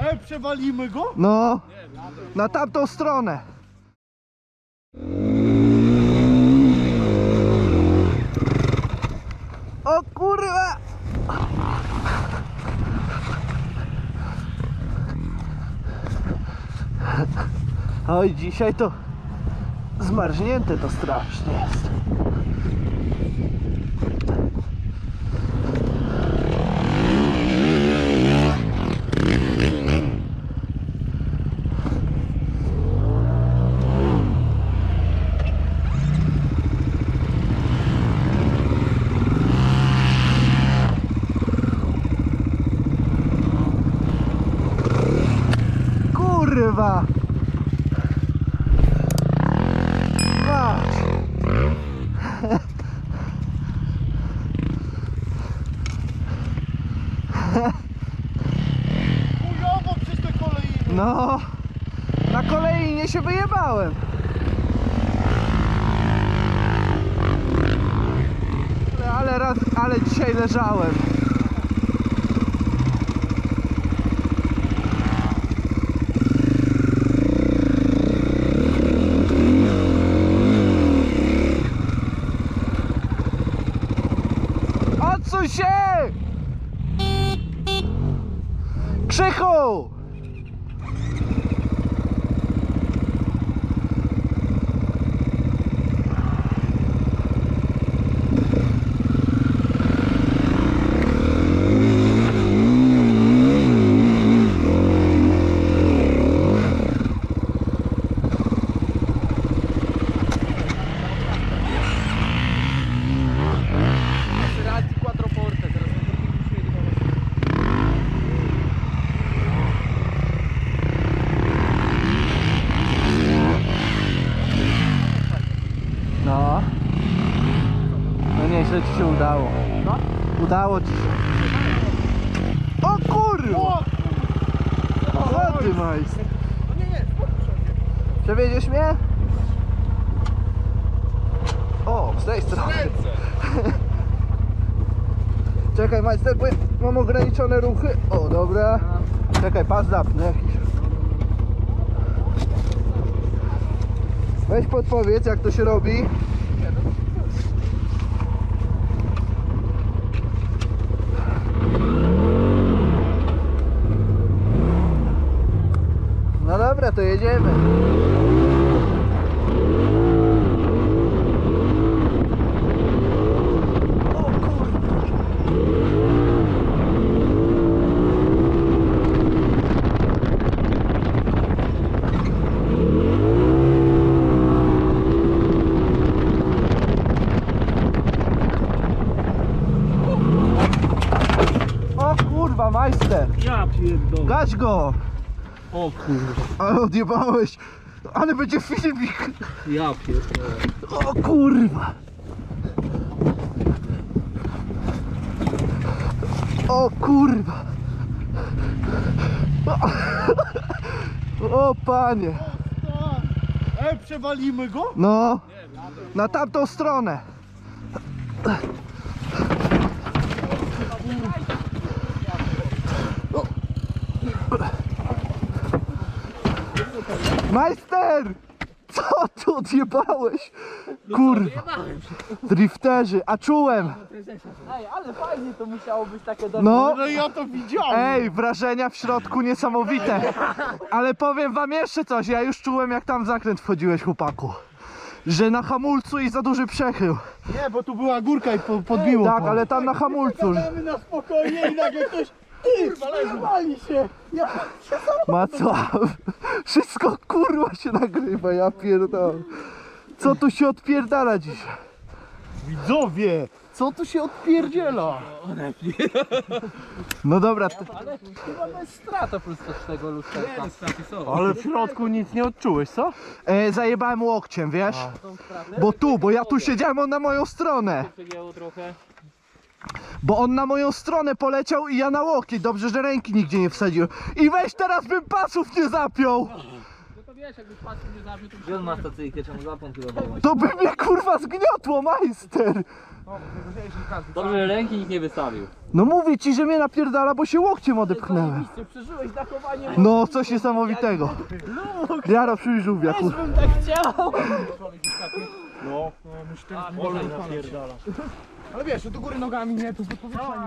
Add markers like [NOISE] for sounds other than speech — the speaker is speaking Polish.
Ej, przewalimy go? No, na tamtą stronę. O kurwa! Oj, dzisiaj to zmarznięte to strasznie jest. Kurwa! Patrz! Chujowo przez te kolejne. No, na kolei nie się wyjebałem. Ale raz, ale dzisiaj leżałem. Odsuń się! Krzychu! Się udało. Udało ci się. O kurwa! Co ty sobie. Przewiedziesz mnie? O, z tej strony. [LAUGHS] Czekaj majster, mam ograniczone ruchy. O, dobra. Czekaj, pas zapnę. Weź podpowiedz jak to się robi. No dobra, to jedziemy. Kurwa. Majster! Ja pierdolę. Gaś go! O kurwa. Ale odjebałeś! Ale będzie filmik! Ja pierdolę. O kurwa! O kurwa! O, o panie! Ej, przewalimy go? No! Na tamtą stronę! Majster! Co ty odjebałeś? Kurwa! Drifterzy, a czułem! Ej, ale fajnie to musiało być takie do... No! No ja to widziałem. Ej, wrażenia w środku niesamowite. Ale powiem wam jeszcze coś, ja już czułem jak tam w zakręt wchodziłeś chłopaku. Że na hamulcu i za duży przechył. Nie, bo tu była górka i po, podbiło. Tak, pan. ale tam na hamulcu. Gadamy na spokojnie i nagle ktoś... Ty, wali się. Ja Macław, wszystko kurwa się nagrywa, ja pierdolę. Co tu się odpierdala dzisiaj? Widzowie, co tu się odpierdziela? No dobra, t- Ale chyba bez strata prostego lusterka. Nie, straty są. Ale w środku nic nie odczułeś, co? e, zajebałem łokciem, wiesz? Bo tu, bo ja tu siedziałem, on na moją stronę. Trochę. Bo on na moją stronę poleciał i ja na łokieć. Dobrze, że ręki nigdzie nie wsadziłem. I weź teraz bym pasów nie zapiął. wiesz, jakby pasy nie zabił, to Gdzie on ma stacyjkę, czemu kierowałem? To by mnie kurwa zgniotło, majster! Dobrze, że ręki nikt nie wystawił. No mówię ci, że mnie napierdala, bo się łokciem odepchnęłem. Przeżyłeś dachowanie. No, coś niesamowitego. Jaro przyjrzyj żółwia, Też kurwa. bym tak chciał. Ale wiesz, do góry nogami nie, tu pod powietrzami.